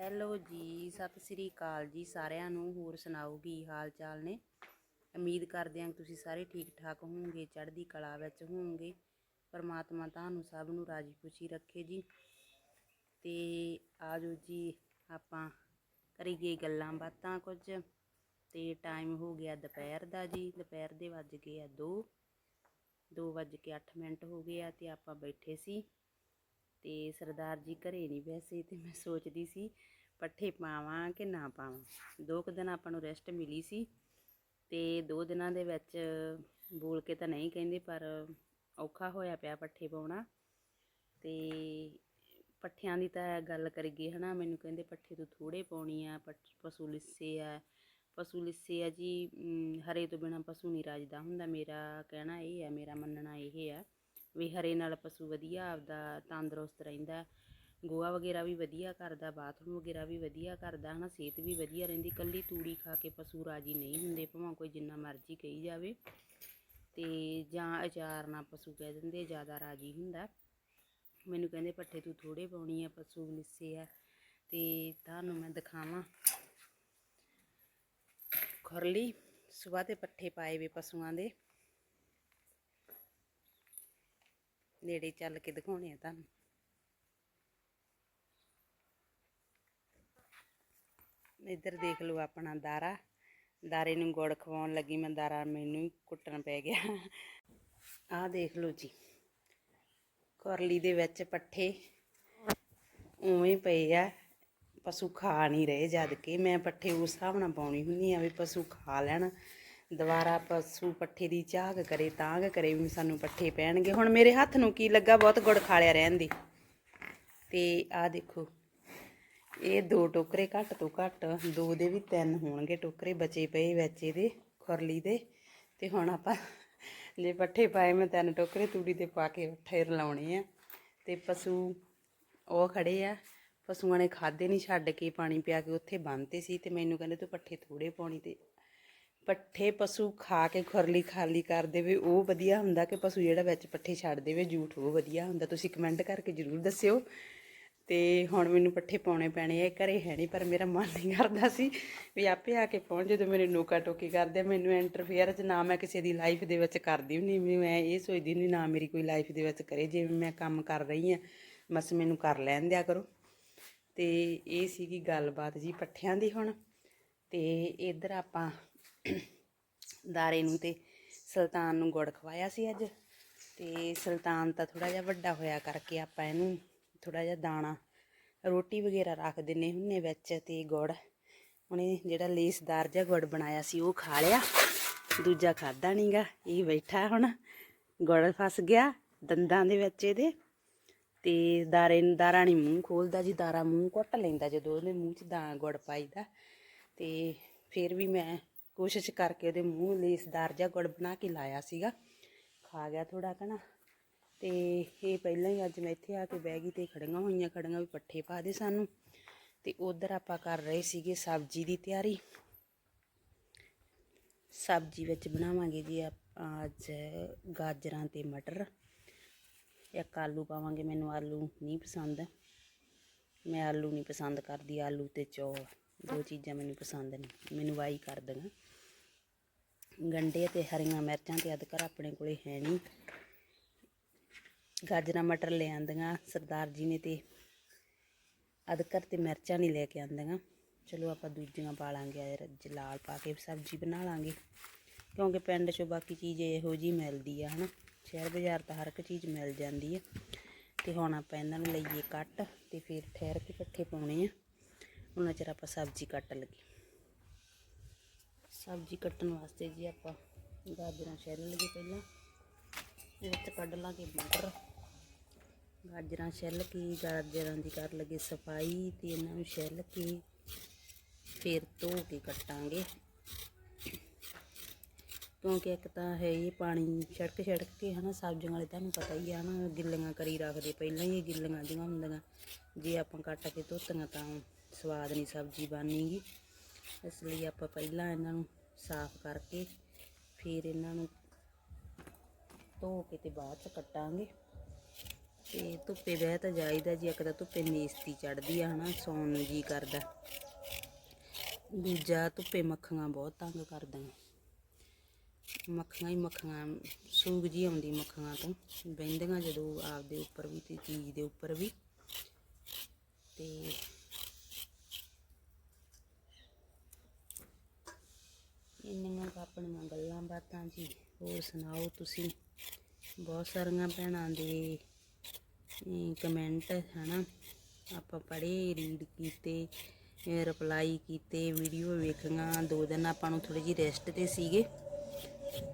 Hello ਜੀ, ਸਤਿ ਸ੍ਰੀ ਅਕਾਲ ਜੀ ਸਾਰਿਆਂ ਨੂੰ, ਹੋਰ ਸੁਣਾਓ ਕੀ ਹਾਲ ਚਾਲ ਨੇ? ਉਮੀਦ ਕਰਦੇ ਹਾਂ ਤੁਸੀਂ ਸਾਰੇ ਠੀਕ ਠਾਕ ਹੋਵੋਗੇ, ਚੜ੍ਹਦੀ ਕਲਾ ਵਿੱਚ ਹੋਵੋਗੇ। ਪਰਮਾਤਮਾ ਤੁਹਾਨੂੰ ਸਭ ਨੂੰ ਰਾਜੀ ਖੁਸ਼ੀ ਰੱਖੇ ਜੀ। ਤੇ ਆਜੋ ਜੀ, ਆਪਾਂ ਕਰੀਏ ਗੱਲਾਂ ਬਾਤਾਂ ਕੁਝ। ਤੇ ਟਾਈਮ ਹੋ ਗਿਆ ਦੁਪਹਿਰ ਦਾ ਜੀ, ਦੁਪਹਿਰ ਦੇ ਵੱਜ ਗਏ ਆ 2 ਦੋ ਵੱਜ ਕੇ 8 ਮਿੰਟ ਹੋ ਗਏ ਆ ਤੇ ਆਪਾਂ ਬੈਠੇ ਸੀ। ਤੇ ਸਰਦਾਰ ਜੀ ਘਰੇ ਨਹੀਂ ਵੈਸੇ ਤੇ ਮੈਂ ਸੋਚਦੀ ਸੀ ਪੱਠੇ ਪਾਵਾਂ ਕਿ ਨਾ ਪਾਵਾਂ। ਦੋ ਕੁ ਦਿਨ ਆਪਾਂ ਨੂੰ ਰੈਸਟ ਮਿਲੀ ਸੀ ਤੇ ਦੋ ਦਿਨਾਂ ਦੇ ਵਿੱਚ ਬੋਲ ਕੇ ਤਾਂ ਨਹੀਂ ਕਹਿੰਦੇ ਪਰ ਔਖਾ ਹੋਇਆ ਪਿਆ ਪੱਠੇ ਪਾਉਣਾ। ਤੇ ਪੱਠਿਆਂ ਦੀ ਤਾਂ ਗੱਲ ਕਰੀਏ ਹਨਾ, ਮੈਨੂੰ ਕਹਿੰਦੇ ਪੱਠੇ ਤੋਂ ਥੋੜੇ ਪਾਉਣੀ ਆ ਪਸ਼ੂ ਲਿੱਸੇ ਆ। ਪਸ਼ੂ ਲਿੱਸੇ ਆ ਜੀ ਹਰੇ ਤੋਂ ਬਿਨਾ ਪਸ਼ੂ ਨਹੀਂ ਰਾਜਦਾ ਹੁੰਦਾ ਮੇਰਾ ਕਹਿਣਾ ਇਹ ਹੈ ਮੇਰਾ ਮੰਨਣਾ ਇਹ ਹੈ ਵੀ ਹਰੇ ਨਾਲ ਪਸ਼ੂ ਵਧੀਆ, ਆਪਦਾ ਤੰਦਰੁਸਤ ਰਹਿੰਦਾ ਗੋਹਾ ਵਗੈਰਾ ਵੀ ਵਧੀਆ ਕਰਦਾ, ਬਾਥਰੂਮ ਵਗੈਰਾ ਵੀ ਵਧੀਆ ਕਰਦਾ, ਹਨਾ, ਸਿਹਤ ਵੀ ਵਧੀਆ ਰਹਿੰਦੀ ਕੱਲੀ ਤੂੜੀ ਖਾ ਕੇ ਪਸ਼ੂ ਰਾਜੀ ਨਹੀਂ ਹੁੰਦੇ, ਭਾਵੇਂ ਕੋਈ ਜਿੰਨਾ ਮਰਜ਼ੀ ਕਹੀ ਜਾਵੇ। ਤੇ ਜਾਂ ਅਚਾਰ ਨਾਲ ਪਸ਼ੂ ਕਹਿ ਦਿੰਦੇ ਜ਼ਿਆਦਾ ਰਾਜੀ ਹੁੰਦਾ। ਮੈਨੂੰ ਕਹਿੰਦੇ, ਪੱਠੇ ਤੂੰ ਥੋੜੇ ਪਾਉਣੀ ਆ, ਪਸ਼ੂ ਲਿੱਸੇ ਆ। ਤੇ ਤੁਹਾਨੂੰ ਮੈਂ ਦਿਖਾਵਾਂ। ਖੁਰਲੀ, ਸਵੇਰ ਦੇ ਪੱਠੇ ਪਾਏ ਵੇ ਪਸ਼ੂਆਂ ਦੇ। ਨੇੜੇ ਚੱਲ ਕੇ ਦਿਖਾਉਣੇ ਆ ਤੁਹਾਨੂੰ। ਇੱਧਰ ਦੇਖ ਲਓ ਆਪਣਾ ਦਾਰਾ। ਦਾਰੇ ਨੂੰ ਗੁੜ ਖਵਾਉਣ ਲੱਗੀ ਮੈਂ, ਦਾਰਾ ਮੈਨੂੰ ਕੁੱਟਣ ਪੈ ਗਿਆ। ਆਹ ਦੇਖ ਲਓ ਜੀ, ਕੁਰਲੀ ਦੇ ਵਿੱਚ ਪੱਠੇ ਉਵੇਂ ਪਏ ਆ, ਪਸ਼ੂ ਖਾ ਨਹੀਂ ਰਹੇ ਜਦ ਕਿ ਮੈਂ ਪੱਠੇ ਉਸ ਹਿਸਾਬ ਨਾਲ ਪਾਉਣੀ ਹੁੰਦੀ ਆ ਵੀ ਪਸ਼ੂ ਖਾ ਲੈਣ। ਦੁਬਾਰਾ ਪਸ਼ੂ ਪੱਠੇ ਦੀ ਝਾਗ ਕਰੇ, ਤਾਂਗ ਕਰੇ ਵੀ ਸਾਨੂੰ ਪੱਠੇ ਪੈਣਗੇ। ਹੁਣ ਮੇਰੇ ਹੱਥ ਨੂੰ ਕੀ ਲੱਗਾ? ਬਹੁਤ ਗੁੜ ਖਾਲਿਆ ਰਹਿਣ ਦੀ ਤੇ ਆਹ ਦੇਖੋ, ਇਹ ਦੋ ਟੋਕਰੇ ਘੱਟ ਤੋਂ ਘੱਟ, ਦੋ ਦੇ ਵੀ ਤਿੰਨ ਹੋਣਗੇ ਟੋਕਰੇ, ਬਚੇ ਪਏ ਵਿੱਚ ਇਹਦੇ, ਖੁਰਲੀ ਦੇ। ਤੇ ਹੁਣ ਆਪਾਂ ਜੇ ਪੱਠੇ ਪਾਏ, ਮੈਂ ਤਿੰਨ ਟੋਕਰੇ ਤੂੜੀ ਤੇ ਪਾ ਕੇ ਪੱਠੇ ਰਲਾਉਣੇ ਆ। ਤੇ ਪਸ਼ੂ ਉਹ ਖੜੇ ਆ। ਪਸ਼ੂਆਂ ਨੇ ਖਾਦੇ ਨਹੀਂ ਛੱਡ ਕੇ ਪਾਣੀ ਪਿਆ ਕੇ ਉੱਥੇ ਬੰਨਤੇ ਸੀ ਤੇ ਮੈਨੂੰ ਕਹਿੰਦੇ ਤੂੰ ਪੱਠੇ ਥੋੜੇ ਪਾਉਣੀ ਤੇ ਪੱਠੇ ਪਸ਼ੂ ਖਾ ਕੇ ਖੁਰਲੀ ਖਾਲੀ ਕਰ ਦੇਵੇ ਉਹ ਵਧੀਆ ਹੁੰਦਾ ਕਿ ਪਸ਼ੂ ਜਿਹੜਾ ਵਿੱਚ ਪੱਠੇ ਛੱਡ ਦੇਵੇ ਜੂਠ ਉਹ ਵਧੀਆ ਹੁੰਦਾ। ਤੁਸੀਂ ਕਮੈਂਟ ਕਰਕੇ ਜਰੂਰ ਦੱਸਿਓ। ਤੇ ਹੁਣ ਮੈਨੂੰ ਪੱਠੇ ਪਾਉਣੇ ਪੈਣੇ ਆ ਇਹ ਘਰੇ ਹੈ ਨਹੀਂ ਪਰ ਮੇਰਾ ਮਨ ਨਹੀਂ ਕਰਦਾ ਸੀ ਵੀ ਆਪੇ ਆ ਕੇ ਪਹੁੰਚ ਜਦੋਂ ਮੇਰੇ ਨੋਕਾ ਟੋਕੀ ਕਰਦੇ ਆ, ਮੈਨੂੰ ਇੰਟਰਫੇਅਰ ਚ ਨਾ ਮੈਂ ਕਿਸੇ ਦੀ ਲਾਈਫ ਦੇ ਵਿੱਚ ਕਰਦੀ ਹੁੰਦੀ ਵੀ ਮੈਂ ਇਹ ਸੋਚਦੀ ਨਹੀਂ ਨਾ ਮੇਰੀ ਕੋਈ ਲਾਈਫ ਦੇ ਵਿੱਚ ਕਰੇ ਜਿਵੇਂ ਮੈਂ ਕੰਮ ਕਰ ਰਹੀ ਆ ਬਸ ਮੈਨੂੰ ਕਰ ਲੈਣ ਦਿਆ ਕਰੋ। ਤੇ ਇਹ ਸੀਗੀ ਗੱਲਬਾਤ ਜੀ ਪੱਠਿਆਂ ਦੀ ਹੁਣ। ਤੇ ਇੱਧਰ ਆਪਾਂ ਦਾਰੇ ਨੂੰ ਤੇ ਸੁਲਤਾਨ ਨੂੰ ਗੁੜ ਖਵਾਇਆ ਸੀ ਅੱਜ। ਤੇ ਸੁਲਤਾਨ ਤਾਂ ਥੋੜਾ ਜਿਹਾ ਵੱਡਾ ਹੋਇਆ ਕਰਕੇ ਆਪਾਂ ਇਹਨੂੰ ਥੋੜਾ ਜਿਹਾ ਦਾਣਾ, ਰੋਟੀ ਵਗੈਰਾ ਰੱਖ ਦਿੰਨੇ ਹੁੰਨੇ ਵਿੱਚ ਤੇ ਗੁੜ। ਉਹਨੇ ਜਿਹੜਾ ਲੇਸਦਾਰ ਜਿਹਾ ਗੁੜ ਬਣਾਇਆ ਸੀ ਉਹ ਖਾ ਲਿਆ। ਦੂਜਾ ਖਾਦਾ ਨਹੀਂਗਾ ਇਹ ਬੈਠਾ ਹੁਣ, ਗੁੜ ਫਸ ਗਿਆ ਦੰਦਾਂ ਦੇ ਵਿੱਚ ਇਹਦੇ। ਤੇ ਦਾਰੇ ਨੂੰ, ਦਾਰਾ ਨਹੀਂ ਮੂੰਹ ਖੋਲਦਾ ਜੀ, ਦਾਰਾ ਮੂੰਹ ਘੁੱਟ ਲੈਂਦਾ ਜਦੋਂ ਉਹਦੇ ਮੂੰਹ 'ਚ ਦਾ ਗੁੜ ਪਾਈਦਾ। ਤੇ ਫਿਰ ਵੀ ਮੈਂ ਕੋਸ਼ਿਸ਼ ਕਰਕੇ ਉਹਦੇ ਮੂੰਹ ਲੇਸਦਾਰ ਜਿਹਾ ਗੁੜ ਬਣਾ ਕੇ ਲਾਇਆ ਸੀਗਾ। ਖਾ ਗਿਆ ਥੋੜਾ ਕਣਾ ਤੇ ਇਹ ਪਹਿਲਾਂ ਹੀ ਅੱਜ ਮੈਂ ਇੱਥੇ ਆ ਕੇ ਬਹਿ ਗਈ ਤੇ ਖੜੀਆਂ ਹੋਈਆਂ, ਖੜੀਆਂ ਵੀ ਪੱਠੇ ਪਾ ਦੇ ਸਾਨੂੰ। ਤੇ ਉਧਰ ਆਪਾਂ ਕਰ ਰਹੇ ਸੀਗੇ ਸਬਜ਼ੀ ਦੀ ਤਿਆਰੀ। ਸਬਜ਼ੀ ਵਿੱਚ ਬਣਾਵਾਂਗੇ ਜੀ ਆਪਾਂ ਅੱਜ ਗਾਜਰਾਂ ਤੇ ਮਟਰ। ਇੱਕ ਆਲੂ ਪਾਵਾਂਗੇ, ਮੈਨੂੰ ਆਲੂ ਨਹੀਂ ਪਸੰਦ। ਮੈਂ ਆਲੂ ਨਹੀਂ ਪਸੰਦ ਕਰਦੀ, ਆਲੂ ਤੇ ਚੌਲ। ਦੋ ਚੀਜ਼ਾਂ ਮੈਨੂੰ ਪਸੰਦ ਨਹੀਂ ਮੈਨੂੰ ਵਾਈ ਕਰ ਦੇਣਾ। ਗੰਡੇ ਤੇ ਹਰੀਆਂ ਮਿਰਚਾਂ ਤੇ ਅਦਕਰ ਆਪਣੇ ਕੋਲੇ ਹੈ ਨਹੀਂ ਗਾਜਰਾਂ, ਮਟਰ ਲੈ ਆਂਦੀਆਂ, ਸਰਦਾਰ ਜੀ ਨੇ ਤੇ ਅਦਕਰ ਤੇ ਮਿਰਚਾਂ ਨਹੀਂ ਲੈ ਕੇ ਆਂਦੀਆਂ। ਚਲੋ ਆਪਾਂ ਦੂਜੀਆਂ ਪਾ ਲਾਂਗੇ ਅੱਜ ਲਾਲ ਪਾ ਕੇ ਸਬਜ਼ੀ ਬਣਾ ਲਾਂਗੇ। ਕਿਉਂਕਿ ਪਿੰਡ 'ਚੋਂ ਬਾਕੀ ਚੀਜ਼ ਇਹੋ ਜੀ ਮਿਲਦੀ ਆ, ਹਨਾ। ਸ਼ਹਿਰ ਬਾਜ਼ਾਰ ਤਾਂ ਹਰ ਇੱਕ ਚੀਜ਼ ਮਿਲ ਜਾਂਦੀ ਆ। ਤੇ ਹੁਣ ਆਪਾਂ ਇਹਨਾਂ ਨੂੰ ਲਈਏ ਕੱਟ ਤੇ ਫਿਰ ਠਹਿਰ ਕੇ ਇਕੱਠੇ ਪਾਉਣੇ ਆ। ਉਹਨਾਂ ਚਿਰ ਆਪਾਂ ਸਬਜ਼ੀ ਕੱਟ ਲਈਏ। ਸਬਜ਼ੀ ਕੱਟਣ ਵਾਸਤੇ ਜੀ ਆਪਾਂ ਗਾਜਰਾਂ ਛਿੱਲ ਲਈਏ ਪਹਿਲਾਂ। ਵਿੱਚ ਕੱਢ ਲਾਂਗੇ ਮਟਰ ਗਾਜਰਾਂ ਛਿੱਲ ਕੇ, ਗਾਜਰਾਂ ਦੀ ਕਰ ਲਗੇ ਸਫ਼ਾਈ ਤੇ ਇਹਨਾਂ ਨੂੰ ਛਿੱਲ ਕੇ ਫਿਰ ਧੋ ਕੇ ਕੱਟਾਂਗੇ। ਕਿਉਂਕਿ ਇੱਕ ਤਾਂ ਹੈ ਇਹ ਪਾਣੀ ਛੜਕ ਛੜਕ ਕੇ ਹਨਾ, ਸਬਜ਼ੀਆਂ ਵਾਲੇ ਤੁਹਾਨੂੰ ਪਤਾ ਹੀ ਆ ਨਾ ਗਿੱਲੀਆਂ ਕਰੀ ਰੱਖਦੇ ਪਹਿਲਾਂ ਹੀ ਇਹ ਗਿੱਲੀਆਂ ਜਿਹੀਆਂ ਹੁੰਦੀਆਂ। ਜੇ ਆਪਾਂ ਕੱਟ ਕੇ ਧੋਤੀਆਂ ਤਾਂ ਸਵਾਦ ਨਹੀਂ ਸਬਜ਼ੀ ਬਣੇਗੀ ਇਸ ਲਈ ਆਪਾਂ ਪਹਿਲਾਂ ਇਹਨਾਂ ਨੂੰ ਸਾਫ਼ ਕਰਕੇ ਫਿਰ ਇਹਨਾਂ ਨੂੰ ਧੋ ਕੇ ਤੇ ਬਾਅਦ ਚ ਕੱਟਾਂਗੇ। ਤੇ ਧੁੱਪੇ ਬਹਿ ਤਾਂ ਜਾਈਦਾ ਜੀ, ਇੱਕ ਤਾਂ ਧੁੱਪੇ ਨੇਸਤੀ ਚੜਦੀ ਆ ਹਨਾ, ਸੌਣ ਨੂੰ ਜੀ ਕਰਦਾ। ਦੂਜਾ ਧੁੱਪੇ ਮੱਖੀਆਂ ਬਹੁਤ ਤੰਗ ਕਰਦੀਆਂ। ਮੱਖੀਆਂ ਹੀ ਮੱਖੀਆਂ, ਸੂਗ ਜੀ ਆਉਂਦੀ ਮੱਖੀਆਂ ਤੋਂ, ਬਹਿੰਦੀਆਂ ਜਦੋਂ ਆਪਦੇ ਉੱਪਰ ਵੀ ਤੇ ਚੀਜ਼ ਦੇ ਉੱਪਰ ਵੀ। ਤੇ ਇੰਨੀਆਂ ਕੁ ਆਪਣੀਆਂ ਗੱਲਾਂ ਬਾਤਾਂ ਜੀ। ਹੋਰ ਸੁਣਾਓ ਤੁਸੀਂ? ਬਹੁਤ ਸਾਰੀਆਂ ਭੈਣਾਂ ਦੇ ਕਮੈਂਟ ਹਨਾ? ਆਪਾਂ ਪੜ੍ਹੇ ਰੀਡ ਕੀਤੇ ਰਿਪਲਾਈ ਕੀਤੇ ਵੀਡੀਓ ਵੇਖੀਆਂ। ਦੋ ਦਿਨ ਆਪਾਂ ਨੂੰ ਥੋੜੀ ਜਿਹੀ ਰੈਸਟ ਤੇ ਸੀਗੇ।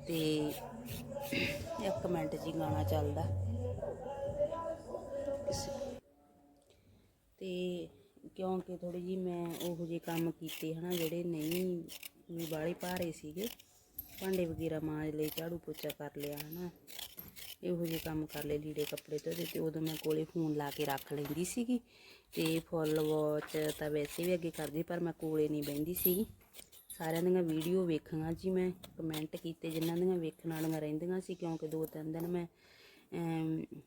ਤੇ ਇੱਕ ਮਿੰਟ ਜੀ ਗਾਣਾ ਚੱਲਦਾ। ਤੇ ਕਿਉਂਕਿ ਥੋੜੀ ਜੀ ਮੈਂ ਉਹੋ ਜਿਹੇ ਕੰਮ ਕੀਤੇ, ਹਨਾ, ਜਿਹੜੇ ਨਹੀਂ ਵੀ ਬਾਹਲੇ ਭਾਰੇ ਸੀਗੇ। ਭਾਂਡੇ ਵਗੈਰਾ ਮਾਂਜ ਲਏ ਝਾੜੂ ਪੋਚਾ ਕਰ ਲਿਆ, ਹਨਾ। ਇਹੋ ਜਿਹੇ ਕੰਮ ਕਰ ਲਏ ਲੀੜੇ ਕੱਪੜੇ ਧੋਤੇ ਤੇ ਉਦੋਂ ਮੈਂ ਕੋਲੇ ਫੋਨ ਲਾ ਕੇ ਰੱਖ ਲੈਂਦੀ ਸੀਗੀ। ਤੇ ਫੁੱਲ ਵਾਚ ਤਾਂ ਵੈਸੇ ਵੀ ਅੱਗੇ ਕਰਦੀ, ਪਰ ਮੈਂ ਕੋਲੇ ਨਹੀਂ ਬਹਿੰਦੀ ਸੀਗੀ। ਸਾਰਿਆਂ ਦੀਆਂ ਵੀਡੀਓ ਵੇਖਾਂਗਾ ਜੀ ਮੈਂ, ਕਮੈਂਟ ਕੀਤੇ ਜਿਨ੍ਹਾਂ ਦੀਆਂ ਵੇਖਣ ਵਾਲੀਆਂ ਰਹਿੰਦੀਆਂ ਸੀ, ਕਿਉਂਕਿ ਦੋ ਤਿੰਨ ਦਿਨ ਮੈਂ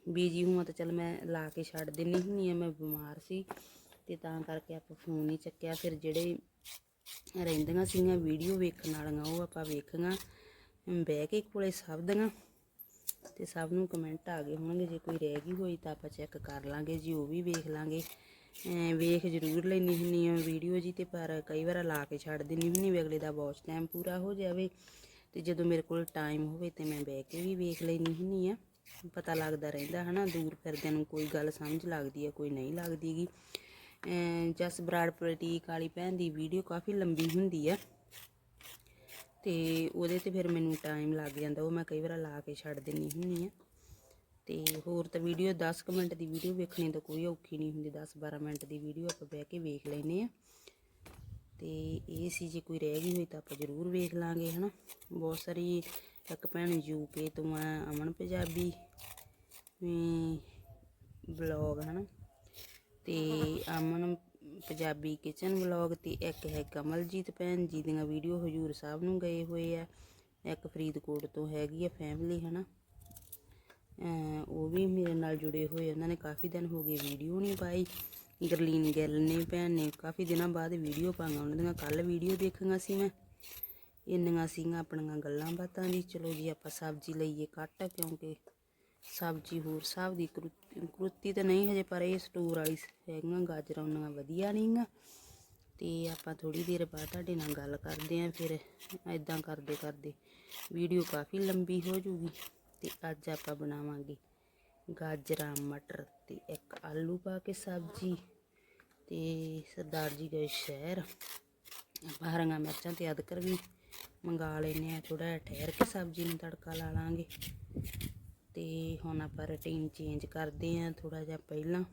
ਬੀਜੀ ਹੂੰ ਤਾਂ ਚਲ ਮੈਂ ਲਾ ਕੇ ਛੱਡ ਦਿੰਨੀ ਹੁੰਨੀ ਆ ਮੈਂ ਬਿਮਾਰ ਸੀ। ਤੇ ਤਾਂ ਕਰਕੇ ਆਪਾਂ ਫੋਨ ਨਹੀਂ ਚੱਕਿਆ। ਫਿਰ ਜਿਹੜੇ ਰਹਿੰਦੀਆਂ ਸੀਗੀਆਂ ਵੀਡੀਓ ਵੇਖਣ ਵਾਲੀਆਂ, ਉਹ ਆਪਾਂ ਵੇਖਾਂਗਾ ਬਹਿ ਕੇ ਕੋਲੇ ਸਭ ਦੀਆਂ ਤੇ ਸਭ ਨੂੰ ਕਮੈਂਟ ਆ ਗਏ ਹੋਣਗੇ। ਜੇ ਕੋਈ ਰਹਿ ਗਈ ਹੋਈ ਤਾਂ ਆਪਾਂ ਚੈੱਕ ਕਰ ਲਾਂਗੇ ਜੀ, ਉਹ ਵੀ ਵੇਖ ਲਾਂਗੇ। ਵੇਖ ਜ਼ਰੂਰ ਲੈਣੀ ਹੁੰਨੀ ਆ ਵੀਡੀਓ ਜੀ ਤੇ, ਪਰ ਕਈ ਵਾਰ ਲਾ ਕੇ ਛੱਡ ਦਿੰਨੀ ਹੁੰਨੀ ਵੀ ਅਗਲੇ ਦਾ ਵਾਚ ਟਾਈਮ ਪੂਰਾ ਹੋ ਜਾਵੇ ਤੇ ਜਦੋਂ ਮੇਰੇ ਕੋਲ ਟਾਈਮ ਹੋਵੇ ਤੇ ਮੈਂ ਬਹਿ ਕੇ ਵੀ ਵੇਖ ਲੈਣੀ ਹੁੰਨੀ ਆ ਪਤਾ ਲੱਗਦਾ ਰਹਿੰਦਾ ਹਨਾ, ਦੂਰ ਫਿਰਦਿਆਂ ਨੂੰ ਕੋਈ ਗੱਲ ਸਮਝ ਲੱਗਦੀ ਹੈ ਕੋਈ ਨਹੀਂ ਲੱਗਦੀਗੀ ਜਸ ਬਰਾੜ ਪ੍ਰਤੀਕ ਵਾਲੀ ਭੈਣ ਦੀ ਵੀਡੀਓ ਕਾਫੀ ਲੰਬੀ ਹੁੰਦੀ ਆ। ਤੇ ਉਹਦੇ ਤੇ ਫਿਰ ਮੈਨੂੰ ਟਾਈਮ ਲੱਗ ਜਾਂਦਾ, ਉਹ ਮੈਂ ਕਈ ਵਾਰ ਲਾ ਕੇ ਛੱਡ ਦਿੰਨੀ ਹੁੰਨੀ ਆ। ਤੇ ਹੋਰ ਤਾਂ ਵੀਡੀਓ 10 ਕੁ ਮਿੰਟ ਦੀ ਵੀਡੀਓ ਵੇਖਣੀ ਤਾਂ ਕੋਈ ਔਖੀ ਨਹੀਂ ਹੁੰਦੀ 10 12 ਮਿੰਟ ਦੀ ਵੀਡੀਓ ਆਪਾਂ ਬਹਿ ਕੇ ਵੇਖ ਲੈਨੇ ਆ। ਤੇ ਇਹ ਸੀ ਜੇ ਕੋਈ ਰਹਿ ਗਈ ਹੋਈ ਤਾਂ ਆਪਾਂ ਜ਼ਰੂਰ ਵੇਖ ਲਾਂਗੇ, ਹਨਾ। ਬਹੁਤ ਸਾਰੀ ਇੱਕ ਭੈਣ ਯੂਕੇ ਤੋਂ ਆ, ਅਮਨ ਪੰਜਾਬੀ ਬਲੌਗ ਹਨਾ। ਤੇ ਅਮਨ ਪੰਜਾਬੀ ਕਿਚਨ ਵਲੌਗ ਤੇ ਇੱਕ ਹੈ ਕਮਲਜੀਤ ਭੈਣ ਜੀ ਦੀਆਂ ਵੀਡੀਓ ਹਜੂਰ ਸਾਹਿਬ ਨੂੰ ਗਏ ਹੋਏ ਆ। ਇੱਕ ਫਰੀਦਕੋਟ ਤੋਂ ਹੈਗੀ ਆ ਫੈਮਿਲੀ ਹਨਾ? ਅਹ, ਉਹ ਵੀ ਮੇਰੇ ਨਾਲ ਜੁੜੇ ਹੋਏ ਉਹਨਾਂ ਨੇ ਕਾਫੀ ਦਿਨ ਹੋ ਗਏ ਵੀਡੀਓ ਨਹੀਂ ਪਾਈ। ਗਰਲੀਨ ਗਿੱਲ ਨੇ, ਭੈਣ ਨੇ ਕਾਫੀ ਦਿਨਾਂ ਬਾਅਦ ਵੀਡੀਓ ਪਾਈਆਂ। ਉਹਨਾਂ ਦੀਆਂ ਕੱਲ ਵੀਡੀਓ ਦੇਖੀਆਂ ਸੀ ਮੈਂ। ਇੰਨੀਆਂ ਸੀਗੀਆਂ ਆਪਣੀਆਂ ਗੱਲਾਂ ਬਾਤਾਂ ਦੀ। ਚਲੋ ਜੀ, ਆਪਾਂ ਸਬਜ਼ੀ ਲਈਏ ਕੱਟ ਕਿਉਂਕਿ ਸਬਜ਼ੀ ਹੋਰ ਸਭ ਦੀ ਕਰੁ- ਕਰੁੱਤੀ ਤਾਂ ਨਹੀਂ ਹਜੇ, ਪਰ ਇਹ ਸਟੋਰ ਵਾਲੀ ਹੈਗੀਆਂ, ਗਾਜਰਾਂ ਉਹਨਾਂ ਵਧੀਆ ਨਹੀਂਗਾ ਤੇ ਆਪਾਂ ਥੋੜੀ ਦੇਰ ਬਾਅਦ ਤੁਹਾਡੇ ਨਾਲ ਗੱਲ ਕਰਦੇ ਆਂ ਫਿਰ ਐਦਾਂ ਕਰਦੇ ਕਰਦੇ ਵੀਡੀਓ ਕਾਫੀ ਲੰਬੀ ਹੋ ਜੂਗੀ ਤੇ ਅੱਜ ਆਪਾਂ ਬਣਾਵਾਂਗੇ ਗਾਜਰਾਂ, ਮਟਰ ਤੇ ਇੱਕ ਆਲੂ ਪਾ ਕੇ ਸਬਜ਼ੀ। ਤੇ ਸਰਦਾਰ ਜੀ ਗਏ ਸ਼ਹਿਰ ਆਪਾਂ ਹਰੀਆਂ ਮਿਰਚਾਂ ਤੇ ਅਦਰਕ ਵੀ ਮੰਗਾ ਲੈਨੇ ਆ ਥੋੜਾ ਠਹਿਰ ਕੇ ਸਬਜ਼ੀ ਨੂੰ ਤੜਕਾ ਲਾ ਲਾਂਗੇ। ਤੇ ਹੁਣ ਆਪਾਂ ਰੁਟੀਨ ਚੇਂਜ ਕਰਦੇ ਆਂ ਥੋੜਾ ਜਿਹਾ ਪਹਿਲਾਂ।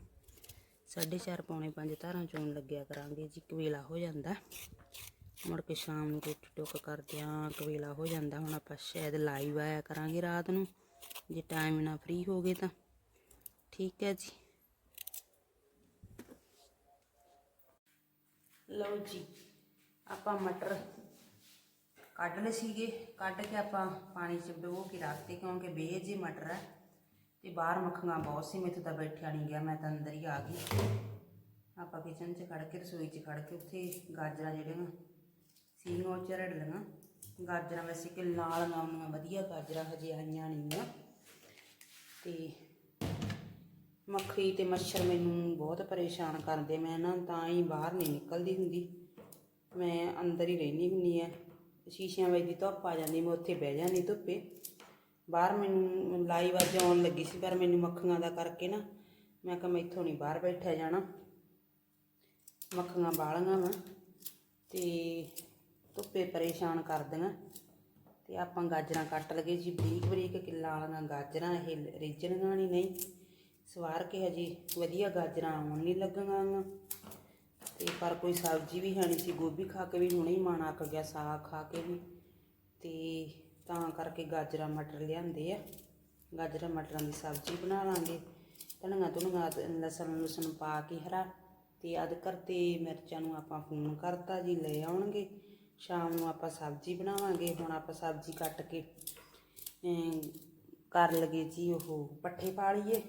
4:30 ਪੌਣੇ 5 ਧਾਰਾਂ ਚੋਣ ਲੱਗਿਆ ਕਰਾਂਗੇ ਜੀ, ਕਵੇਲਾ ਹੋ ਜਾਂਦਾ। ਮੁੜ ਕੇ ਸ਼ਾਮ ਨੂੰ ਰੋਟੀ ਟੁੱਕ ਕਰਦਿਆਂ ਕਵੇਲਾ ਹੋ ਜਾਂਦਾ। ਹੁਣ ਆਪਾਂ ਸ਼ਾਇਦ ਲਾਈਵ ਆਇਆ ਕਰਾਂਗੇ ਰਾਤ ਨੂੰ, ਜੇ ਟਾਈਮ ਨਾ ਫ੍ਰੀ ਹੋ ਗਏ ਤਾਂ। ਠੀਕ ਹੈ ਜੀ। ਲਓ ਜੀ, ਆਪਾਂ ਮਟਰ ਕੱਢ ਲਏ ਸੀਗੇ, ਕੱਢ ਕੇ ਆਪਾਂ ਪਾਣੀ 'ਚ ਡੁਬੋ ਕੇ ਰੱਖਤੇ, ਕਿਉਂਕਿ ਬੇਜ ਜੇ ਮਟਰ ਹੈ ਤੇ ਬਾਹਰ ਮੱਖੀਆਂ ਬਹੁਤ ਸੀ, ਮੈਥੋਂ ਤਾਂ ਬੈਠਿਆ ਨਹੀਂ ਗਿਆ, ਮੈਂ ਤਾਂ ਅੰਦਰ ਹੀ ਆ ਗਈ। ਆਪਾਂ ਕਿਚਨ 'ਚ ਖੜ ਕੇ, ਰਸੋਈ 'ਚ ਖੜ ਕੇ, ਉੱਥੇ ਗਾਜਰਾਂ ਜਿਹੜੀਆਂ ਸੀਗੀਆਂ ਉਹ ਚਰੜ ਲਈਆਂ। ਗਾਜਰਾਂ ਵੈਸੇ ਕਿ ਨਾਲ ਆਉਣੀਆਂ ਵਧੀਆ ਗਾਜਰਾਂ ਹਜੇ ਆਈਆਂ ਨਹੀਂ ਆ। ਤੇ ਮੱਖੀ ਤੇ ਮੱਛਰ ਮੈਨੂੰ ਬਹੁਤ ਪਰੇਸ਼ਾਨ ਕਰਦੇ, ਮੈਂ ਨਾ ਤਾਂ ਹੀ ਬਾਹਰ ਨਹੀਂ ਨਿਕਲਦੀ ਹੁੰਦੀ। ਮੈਂ ਅੰਦਰ ਹੀ ਰਹਿੰਦੀ ਹੁੰਦੀ ਆ। ਸ਼ੀਸ਼ਿਆਂ ਵਿੱਚ ਦੀ ਧੁੱਪ ਆ ਜਾਂਦੀ, ਮੈਂ ਉੱਥੇ ਬਹਿ ਜਾਂਦੀ ਧੁੱਪੇ। ਬਾਹਰ ਮੈਨੂੰ ਲਾਈ ਅੱਜ ਆਉਣ ਲੱਗੀ ਸੀ, ਪਰ ਮੈਨੂੰ ਮੱਖੀਆਂ ਦਾ ਕਰਕੇ ਨਾ, ਮੈਂ ਕਿਹਾ ਮੈਥੋਂ ਨਹੀਂ ਬਾਹਰ ਬੈਠਿਆ ਜਾਣਾ। ਮੱਖੀਆਂ ਬਾਲੀਆਂ ਵਾ, ਤੇ ਧੁੱਪੇ ਪਰੇਸ਼ਾਨ ਕਰਦੀਆਂ ਤੇ ਆਪਾਂ ਗਾਜਰਾਂ ਕੱਟ ਲਗੇ ਜੀ, ਬਰੀਕ ਬਰੀਕ ਕਿੱਲਾ ਵਾਲੀਆਂ ਗਾਜਰਾਂ, ਇਹ ਰਿੱਝਣੀਆਂ ਨਹੀਂ ਨਹੀਂ। ਸਵਾਰ ਕੇ ਹਜੇ ਵਧੀਆ ਗਾਜਰਾਂ ਆਉਣ ਨਹੀਂ ਲੱਗਣਗੀਆਂ ਤੇ ਪਰ ਕੋਈ ਸਬਜ਼ੀ ਵੀ ਹੈ ਨਹੀਂ ਸੀ, ਗੋਭੀ ਖਾ ਕੇ ਵੀ ਹੁਣੇ ਹੀ ਮਨ ਆਕ ਗਿਆ ਸਾਗ ਖਾ ਕੇ ਵੀ। ਤੇ ਤਾਂ ਕਰਕੇ ਗਾਜਰਾਂ, ਮਟਰ ਲਿਆਂਦੇ ਆ। ਗਾਜਰਾਂ, ਮਟਰਾਂ ਦੀ ਸਬਜ਼ੀ ਬਣਾ ਲਾਂਗੇ। ਧਨੀਆ ਧੁਨੀਆ, ਲਸਣ ਲੁਸਣ ਪਾ ਕੇ ਹਰਾ ਤੇ ਅਦਰਕ ਤੇ ਮਿਰਚਾਂ ਨੂੰ ਆਪਾਂ ਫੋਨ ਕਰਤਾ ਜੀ, ਲੈ ਆਉਣਗੇ। ਸ਼ਾਮ ਨੂੰ ਆਪਾਂ ਸਬਜ਼ੀ ਬਣਾਵਾਂਗੇ। ਹੁਣ ਆਪਾਂ ਸਬਜ਼ੀ ਕੱਟ ਕੇ ਕਰ ਲਗੇ ਜੀ ਉਹ ਪੱਠੇ ਪਾ ਲਈਏ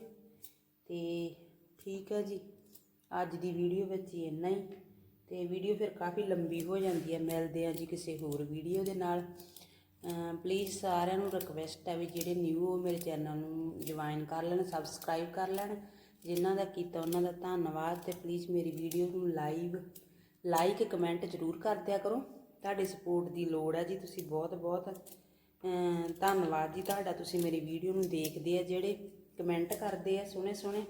ਤੇ ਠੀਕ ਹੈ ਜੀ। ਅੱਜ ਦੀ ਵੀਡੀਓ ਵਿੱਚ ਹੀ ਇੰਨਾ ਹੀ। ਤੇ ਵੀਡੀਓ ਫਿਰ ਕਾਫੀ ਲੰਬੀ ਹੋ ਜਾਂਦੀ ਹੈ। ਮਿਲਦੇ ਆ ਜੀ ਕਿਸੇ ਹੋਰ ਵੀਡੀਓ ਦੇ ਨਾਲ। ਪਲੀਜ਼ ਸਾਰਿਆਂ ਨੂੰ ਰਿਕਵੈਸਟ ਹੈ ਵੀ ਜਿਹੜੇ ਨਿਊ ਹੋ ਮੇਰੇ ਚੈਨਲ ਨੂੰ ਜੁਆਇਨ ਕਰ ਲੈਣ ਸਬਸਕ੍ਰਾਈਬ ਕਰ ਲੈਣ। ਜਿਨ੍ਹਾਂ ਦਾ ਕੀਤਾ ਉਹਨਾਂ ਦਾ ਧੰਨਵਾਦ ਤੇ ਪਲੀਜ਼ ਮੇਰੀ ਵੀਡੀਓ ਨੂੰ ਲਾਈਵ ਲਾਈਕ ਕਮੈਂਟ ਜ਼ਰੂਰ ਕਰ ਦਿਆ ਕਰੋ। ਤੁਹਾਡੀ ਸਪੋਰਟ ਦੀ ਲੋੜ ਹੈ ਜੀ ਤੁਸੀਂ ਬਹੁਤ ਬਹੁਤ। ਧੰਨਵਾਦ ਜੀ ਤੁਹਾਡਾ। ਤੁਸੀਂ ਮੇਰੀ ਵੀਡੀਓ ਨੂੰ ਦੇਖਦੇ ਆ ਜਿਹੜੇ ਕਮੈਂਟ ਕਰਦੇ ਆ ਸੋਹਣੇ ਸੋਹਣੇ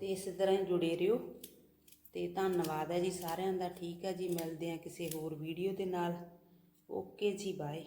ਤੇ ਇਸ ਤਰ੍ਹਾਂ ਹੀ ਜੁੜੇ ਰਹੋ। ਤੇ ਧੰਨਵਾਦ ਹੈ ਜੀ ਸਾਰਿਆਂ ਦਾ। ਠੀਕ ਹੈ ਜੀ, ਮਿਲਦੇ ਆ ਕਿਸੇ ਹੋਰ ਵੀਡੀਓ ਦੇ ਨਾਲ। ਓਕੇ ਜੀ, ਬਾਏ।